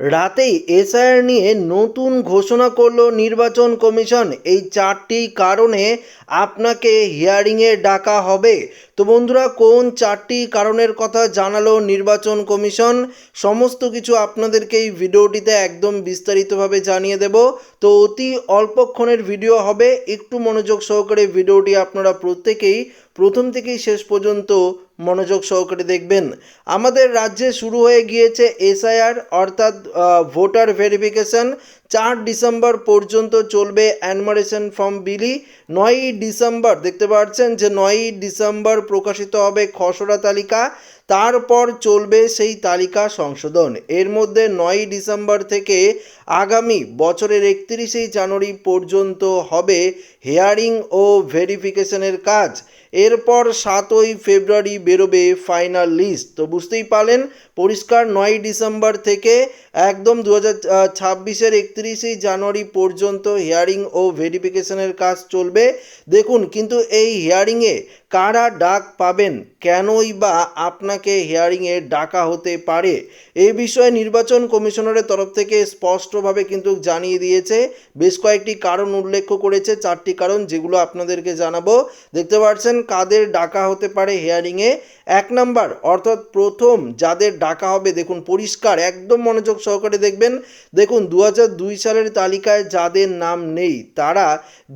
রাতেই এসআইআর নিয়ে নতুন ঘোষণা করল নির্বাচন কমিশন। এই চারটি কারণে আপনাকে হিয়ারিংয়ে ডাকা হবে। তো বন্ধুরা, কোন চারটি কারণের কথা জানালো নির্বাচন কমিশন? সমস্ত কিছু আপনাদেরকে এই ভিডিওটিতে একদম বিস্তারিতভাবে জানিয়ে দেব। তো অতি অল্পক্ষণের ভিডিও হবে। একটু মনোযোগ সহকারে ভিডিওটি আপনারা প্রত্যেকেই প্রথম থেকেই শেষ পর্যন্ত মনোযোগ সহকারে দেখবেন। আমাদের রাজ্যে শুরু হয়ে গিয়েছে এসআইআর, অর্থাৎ ভোটার ভেরিফিকেশন। চার ডিসেম্বর পর্যন্ত চলবে অ্যানমারেশন ফর্ম বিলি। নয়ই ডিসেম্বর, দেখতে পাচ্ছেন যে নয়ই ডিসেম্বর প্রকাশিত হবে খসড়া তালিকা। তারপর চলবে সেই তালিকা সংশোধন। এর মধ্যে নয়ই ডিসেম্বর থেকে আগামী বছরের একত্রিশে জানুয়ারি পর্যন্ত হবে হেয়ারিং ও ভেরিফিকেশনের কাজ। এরপর সাতই ফেব্রুয়ারি বেরোবে ফাইনাল লিস্ট। তো বুঝতেই পারলেন, পরিষ্কার নয় ডিসেম্বর থেকে একদম দু হাজার ছাব্বিশের একত্রিশে জানুয়ারি পর্যন্ত হিয়ারিং ও ভেরিফিকেশনের কাজ চলবে। দেখুন, কিন্তু এই হিয়ারিংয়ে কারা ডাক পাবেন? কেনই বা আপনাকে হিয়ারিংয়ে ডাকা হতে পারে। এই বিষয়ে নির্বাচন কমিশনারের তরফ থেকে স্পষ্টভাবে কিন্তু জানিয়ে দিয়েছে। বেশ কয়েকটি কারণ উল্লেখ করেছে, চারটি কারণ যেগুলো আপনাদেরকে জানাব। দেখতে পাচ্ছেন, কাদের ডাকা হতে পারে হিয়ারিংয়ে? এক নাম্বার, অর্থাৎ প্রথম যাদের ডাকা হবে, দেখুন পরিষ্কার, একদম মনোযোগ সহকারে দেখবেন। দেখুন দু সালের তালিকায় যাদের নাম নেই, তারা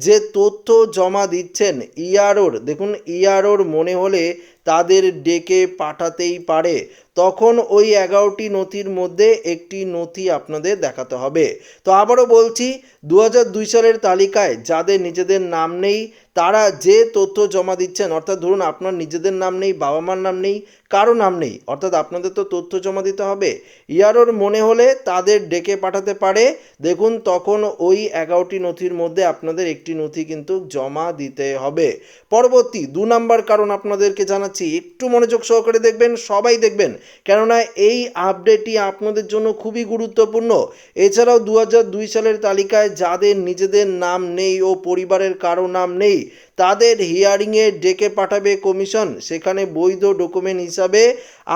যে তথ্য জমা দিচ্ছেন ইআরওর দেখুন ইআরওর মনে হলে তাদের ডেকে পাঠাতেই পারে। তখন ওই এগারোটি নথির মধ্যে একটি নথি আপনাদের দেখাতে হবে। তো আবারও বলছি দু দুই সালের তালিকায় যাদের নিজেদের নাম নেই, তারা যে তথ্য জমা দিচ্ছেন, অর্থাৎ ধরুন আপনার নিজেদের নাম নেই, বাবা মার নাম নেই, কারও নাম নেই, অর্থাৎ আপনাদের তো তথ্য জমা দিতে হবে। ইয়ারোর মনে হলে তাদের ডেকে পাঠাতে পারে। দেখুন, তখন ওই এগারোটি নথির মধ্যে আপনাদের একটি নথি কিন্তু জমা দিতে হবে। পরবর্তী দু নাম্বার কারণ আপনাদেরকে জানাচ্ছি, একটু মনোযোগ সহকারে দেখবেন, সবাই দেখবেন। কেননা এই আপডেটটি আপনাদের জন্য খুবই গুরুত্বপূর্ণ। এছাড়াও দু সালের তালিকায় যাদের নিজেদের নাম নেই ও পরিবারের কারও নাম নেই তাদের হিয়ারিংয়ে ডেকে পাঠাবে কমিশন। সেখানে বৈধ ডকুমেন্ট হিসাবে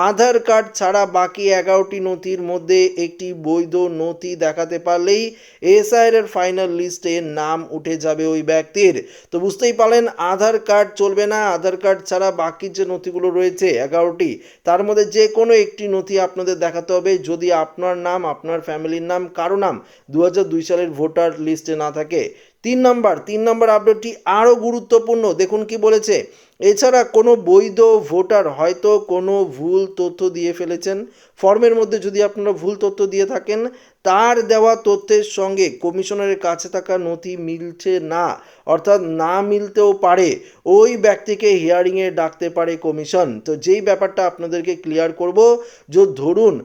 আধার কার্ড ছাড়া বাকি এগারোটি নথির মধ্যে একটি বৈধ নথি দেখাতে পারলেই এসআইআর ফাইনাল লিস্টে নাম উঠে যাবে ওই ব্যক্তির। তো বুঝতেই পারলেন, আধার কার্ড চলবে না, আধার কার্ড ছাড়া বাকি যে নথিগুলো রয়েছে এগারোটি, তার মধ্যে যে কোনো একটি নথি আপনাদের দেখাতে হবে। যদি আপনার নাম, আপনার ফ্যামিলির নাম, কারও নাম দু হাজার দুই সালের ভোটার লিস্টে না থাকে তিন নম্বর তিন নম্বর আপডেটটি আরও গুরুত্বপূর্ণ। দেখুন কি বলেছে। এছাড়া কোনো বৈধ ভোটার হয়তো কোনো ভুল তথ্য দিয়ে ফেলেছেন। ফর্মের মধ্যে যদি আপনারা ভুল তথ্য দিয়ে থাকেন তার দেওয়া তথ্যের সঙ্গে কমিশনারের কাছে থাকা নথি মিলছে না, অর্থাৎ না মিলতেও পারে। ওই ব্যক্তিকে হিয়ারিংয়ে ডাকতে পারে কমিশন। তো যেই ব্যাপারটা আপনাদেরকে ক্লিয়ার করব, যে ধরুন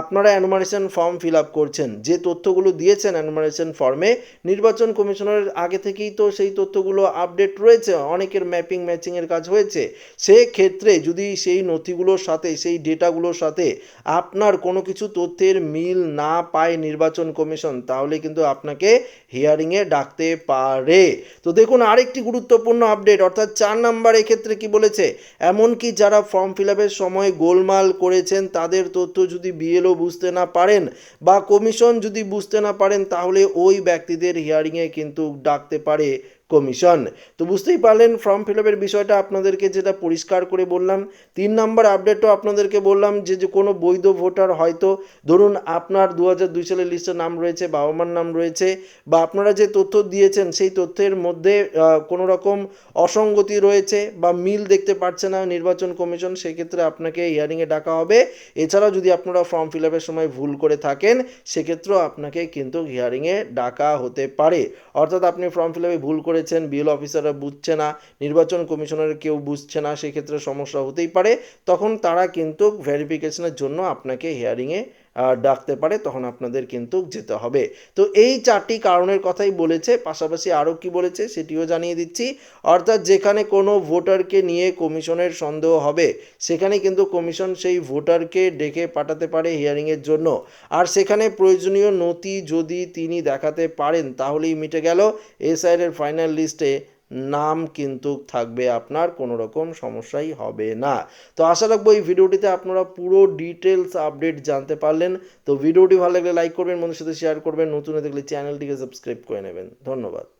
আপনারা অ্যানুমারেশন ফর্ম ফিল আপ করছেন, যে তথ্যগুলো দিয়েছেন অ্যানুমারেশন ফর্মে, নির্বাচন কমিশনের আগে থেকেই তো সেই তথ্যগুলো আপডেট রয়েছে, অনেকের ম্যাপিং, ম্যাচিংয়ের কাজ হয়েছে। সেক্ষেত্রে যদি সেই নথিগুলোর সাথে, সেই ডেটাগুলোর সাথে আপনার কোনো কিছু তথ্যের মিল না পায় নির্বাচন কমিশন, তাহলে কিন্তু আপনাকে হিয়ারিংয়ে ডাকতে পারে। তো দেখুন, আরেকটি গুরুত্বপূর্ণ আপডেট অর্থাৎ চার নাম্বার এক্ষেত্রে কি বলেছে? এমনকি যারা ফর্ম ফিল আপের সময় গোলমাল করেছেন, তাদের তথ্য যদি বিএলও বুঝতে না পারেন বা কমিশন যদি বুঝতে না পারেন, তাহলে ওই ব্যক্তিদের হিয়ারিংয়ে কিন্তু ডাকতে পারে কমিশন। তো বুঝতেই পারলেন, ফর্ম ফিল আপের বিষয়টা আপনাদেরকে যেটা পরিষ্কার করে বললাম, তিন নম্বর আপডেটও আপনাদেরকে বললাম যে যে কোনো বৈধ ভোটার হয়তো, ধরুন আপনার দু হাজার দুই সালের লিস্টে নাম রয়েছে বাবা মার নাম রয়েছে, বা আপনারা যে তথ্য দিয়েছেন, সেই তথ্যের মধ্যে কোনো রকম অসঙ্গতি রয়েছে, বা মিল দেখতে পাচ্ছে না নির্বাচন কমিশন, সেক্ষেত্রে আপনাকে হিয়ারিংয়ে ডাকা হবে। এছাড়াও যদি আপনারা ফর্ম ফিল আপের সময় ভুল করে থাকেন, সেক্ষেত্রেও আপনাকে কিন্তু হিয়ারিংয়ে ডাকা হতে পারে। অর্থাৎ আপনি ফর্ম ফিল আপে ভুল করে করেছেন, বিএল অফিসাররা বুঝছে না, নির্বাচন কমিশনার কেউ বুঝছে না, সেক্ষেত্রে সমস্যা হতেই পারে। তখন তারা কিন্তু ভেরিফিকেশনের জন্য আপনাকে হিয়ারিংয়ে ডাকতে পারে, তখন আপনাদের কিন্তু যেতে হবে। তো এই চারটি কারণের কথাই বলেছে, পাশাপাশি আরও কি বলেছে সেটিও জানিয়ে দিচ্ছি। অর্থাৎ যেখানে কোনো ভোটারকে নিয়ে কমিশনের সন্দেহ হবে, সেখানে কিন্তু কমিশন সেই ভোটারকে ডেকে পাঠাতে পারে হিয়ারিংয়ের জন্য। আর সেখানে প্রয়োজনীয় নথি যদি তিনি দেখাতে পারেন, তাহলেই মিটে গেল। এসআইয়ের ফাইনাল লিস্টে নাম কিন্তু থাকবে আপনার, কোনো রকম সমস্যাই হবে না। তো আশা রাখব এই ভিডিওটিতে আপনারা পুরো ডিটেলস আপডেট জানতে পারলেন। তো ভিডিওটি ভালো লাগলে লাইক করবেন বন্ধুর সাথে শেয়ার করবেন। নতুন দেখলে চ্যানেলটিকে সাবস্ক্রাইব করে নেবেন। ধন্যবাদ।